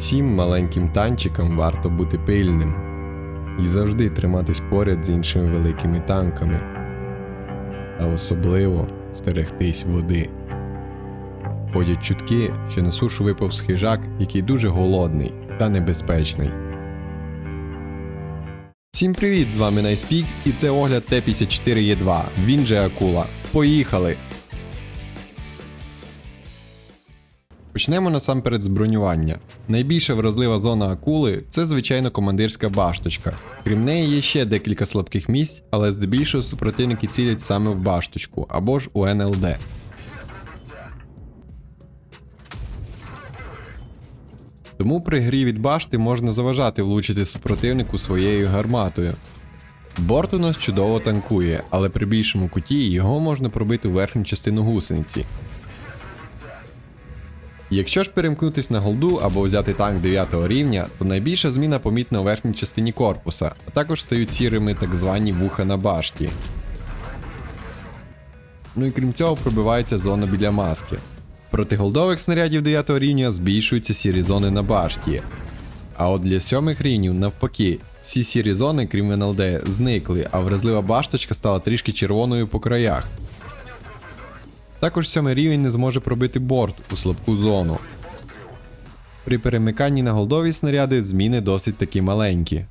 Всім маленьким танчикам варто бути пильним і завжди триматись поряд з іншими великими танками, а особливо стерегтись води. Ходять чутки, що на сушу випав хижак, який дуже голодний та небезпечний. Всім привіт! З вами Найспік і це огляд Т-54Е2. Він же Акула. Поїхали! Почнемо насамперед з бронювання. Найбільша вразлива зона акули це, звичайно, командирська башточка. Крім неї є ще декілька слабких місць, але здебільшого супротивники цілять саме в башточку або ж у НЛД. Тому при грі від башти можна заважати влучити супротивнику своєю гарматою. Борт у нас чудово танкує, але при більшому куті його можна пробити в верхню частину гусениці. Якщо ж перемкнутись на голду або взяти танк 9 рівня, то найбільша зміна помітна у верхній частині корпуса, а також стають сірими так звані вуха на башті. Ну і крім цього пробивається зона біля маски. Проти голдових снарядів 9 рівня збільшуються сірі зони на башті. А от для сьомих рівнів навпаки, всі сірі зони, крім НЛД, зникли, а вразлива башточка стала трішки червоною по краях. Також сьомий рівень не зможе пробити борт у слабку зону. При перемиканні на голдові снаряди зміни досить таки маленькі.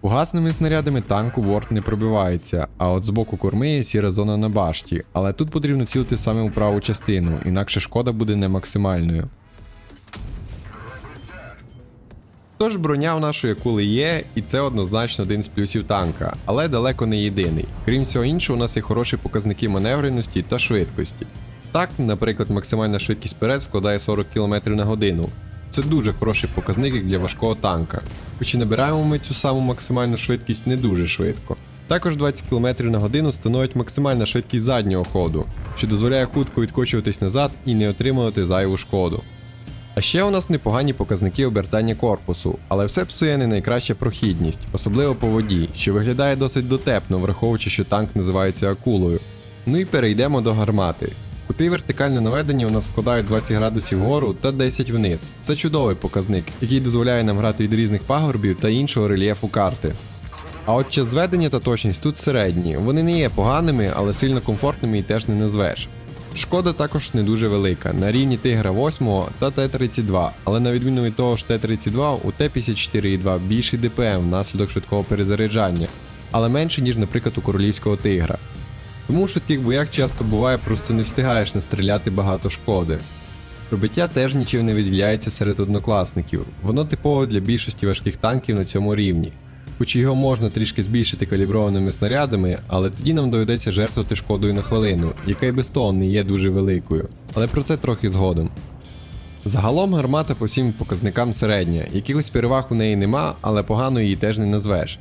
Угасними снарядами танку борт не пробивається, а от з боку корми є сіра зона на башті, але тут потрібно цілити саме у праву частину, інакше шкода буде не максимальною. Тож броня у нашої акули є, і це однозначно один з плюсів танка, але далеко не єдиний. Крім всього іншого, у нас є хороші показники маневреності та швидкості. Так, наприклад, максимальна швидкість вперед складає 40 км на годину. Це дуже хороший показник для важкого танка, хоч і набираємо ми цю саму максимальну швидкість не дуже швидко. Також 20 км на годину становить максимальна швидкість заднього ходу, що дозволяє хутко відкочуватись назад і не отримувати зайву шкоду. А ще у нас непогані показники обертання корпусу, але все псує не найкраща прохідність, особливо по воді, що виглядає досить дотепно, враховуючи, що танк називається акулою. Ну і перейдемо до гармати. Кути вертикально наведені у нас складають 20 градусів вгору та 10 вниз. Це чудовий показник, який дозволяє нам грати від різних пагорбів та іншого рельєфу карти. А от час зведення та точність тут середні. Вони не є поганими, але сильно комфортними і теж не назвеш. Шкода також не дуже велика, на рівні Тигра 8 та Т-32, але на відміну від того ж Т-32, у Т-54І2 більший ДПМ внаслідок швидкого перезаряджання, але менше, ніж, наприклад, у королівського тигра. Тому в швидких боях часто буває, просто не встигаєш настріляти багато шкоди. Пробиття теж нічим не виділяється серед однокласників, воно типове для більшості важких танків на цьому рівні. Хоч його можна трішки збільшити каліброваними снарядами, але тоді нам доведеться жертвувати шкодою на хвилину, яка й без того не є дуже великою. Але про це трохи згодом. Загалом гармата по всім показникам середня, якихось переваг у неї нема, але погано її теж не назвеш.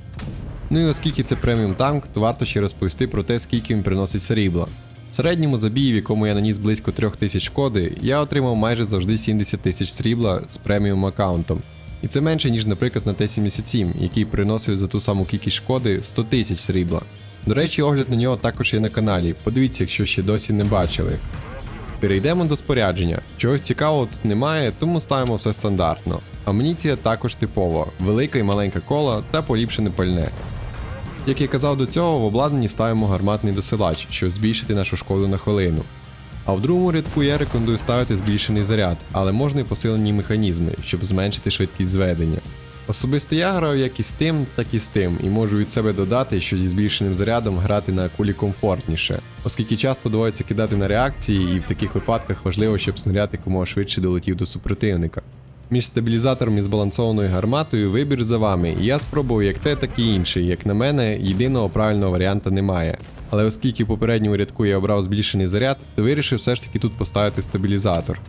Ну і оскільки це преміум танк, то варто ще розповісти про те, скільки він приносить срібла. В середньому забій, в якому я наніс близько 3000 шкоди, я отримав майже завжди 70 тисяч срібла з преміум аккаунтом. І це менше, ніж, наприклад, на Т-77, який приносив за ту саму кількість шкоди 100 тисяч срібла. До речі, огляд на нього також є на каналі. Подивіться, якщо ще досі не бачили. Перейдемо до спорядження. Чогось цікавого тут немає, тому ставимо все стандартно. Амуніція також типова, велика і маленька кола та поліпшене пальне. Як я казав до цього, в обладнанні ставимо гарматний досилач, щоб збільшити нашу шкоду на хвилину. А в другому рядку я рекомендую ставити збільшений заряд, але можна і посилені механізми, щоб зменшити швидкість зведення. Особисто я грав як і з тим, так і з тим, і можу від себе додати, що зі збільшеним зарядом грати на акулі комфортніше, оскільки часто доводиться кидати на реакції, і в таких випадках важливо, щоб снаряд якомога швидше долетів до супротивника. Між стабілізатором і збалансованою гарматою вибір за вами, я спробував як те, так і інше. Як на мене, єдиного правильного варіанта немає. Але оскільки в попередньому рядку я обрав збільшений заряд, то вирішив все ж таки тут поставити стабілізатор.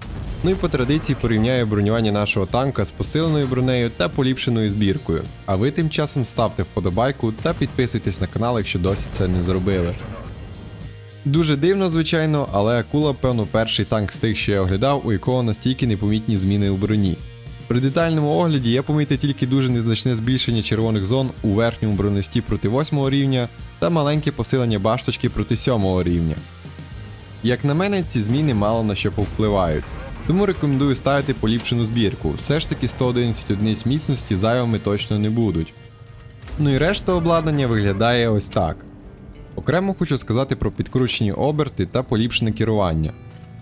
Ну і по традиції порівняю бронювання нашого танка з посиленою бронею та поліпшеною збіркою. А ви тим часом ставте вподобайку та підписуйтесь на канал, якщо досі це не зробили. Дуже дивно, звичайно, але акула, певно, перший танк з тих, що я оглядав, у якого настільки непомітні зміни у броні. При детальному огляді я помітив тільки дуже незначне збільшення червоних зон у верхньому бронесті проти 8 рівня та маленьке посилення башточки проти 7 рівня. Як на мене, ці зміни мало на що повпливають. Тому рекомендую ставити поліпшену збірку. Все ж таки 111 одиниць міцності зайвими точно не будуть. Ну і решта обладнання виглядає ось так. Окремо хочу сказати про підкручені оберти та поліпшене керування.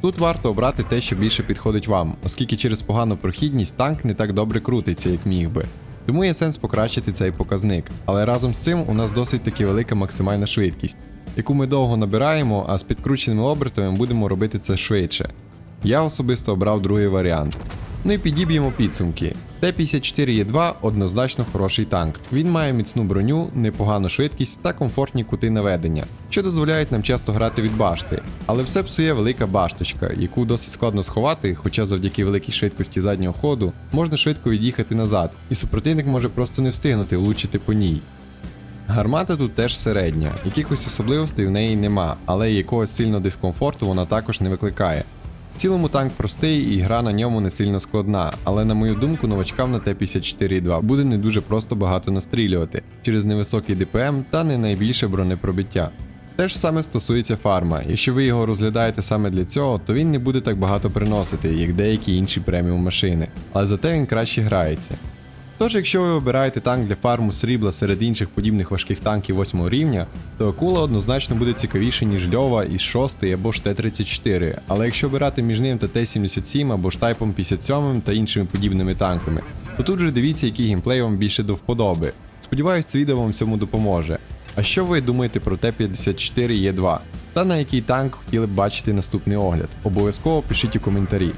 Тут варто обрати те, що більше підходить вам, оскільки через погану прохідність танк не так добре крутиться, як міг би. Тому є сенс покращити цей показник, але разом з цим у нас досить таки велика максимальна швидкість, яку ми довго набираємо, а з підкрученими обертами будемо робити це швидше. Я особисто обрав другий варіант. Ну і підіб'ємо підсумки. Т-54Е2 однозначно хороший танк. Він має міцну броню, непогану швидкість та комфортні кути наведення, що дозволяють нам часто грати від башти. Але все псує велика башточка, яку досить складно сховати, хоча завдяки великій швидкості заднього ходу можна швидко від'їхати назад, і супротивник може просто не встигнути влучити по ній. Гармата тут теж середня, якихось особливостей в неї нема, але якогось сильного дискомфорту вона також не викликає. В цілому танк простий і гра на ньому не сильно складна, але на мою думку, новачкам на Т-54,2 буде не дуже просто багато настрілювати через невисокий ДПМ та не найбільше бронепробиття. Те ж саме стосується фарма. Якщо ви його розглядаєте саме для цього, то він не буде так багато приносити, як деякі інші преміум машини, але зате він краще грається. Тож, якщо ви обираєте танк для фарму срібла серед інших подібних важких танків 8 рівня, то акула однозначно буде цікавіше, ніж льова із 6 або ж Т-34. Але якщо обирати між ним та Т-77 або ж Тайпом 57 та іншими подібними танками, то тут же дивіться, який геймплей вам більше до вподоби. Сподіваюсь, це відео вам цьому допоможе. А що ви думаєте про Т-54Е2? Та на який танк хотіли б бачити наступний огляд? Обов'язково пишіть у коментарі.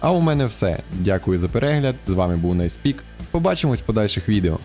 А у мене все. Дякую за перегляд. З вами був Найспік. Побачимось в подальших відео.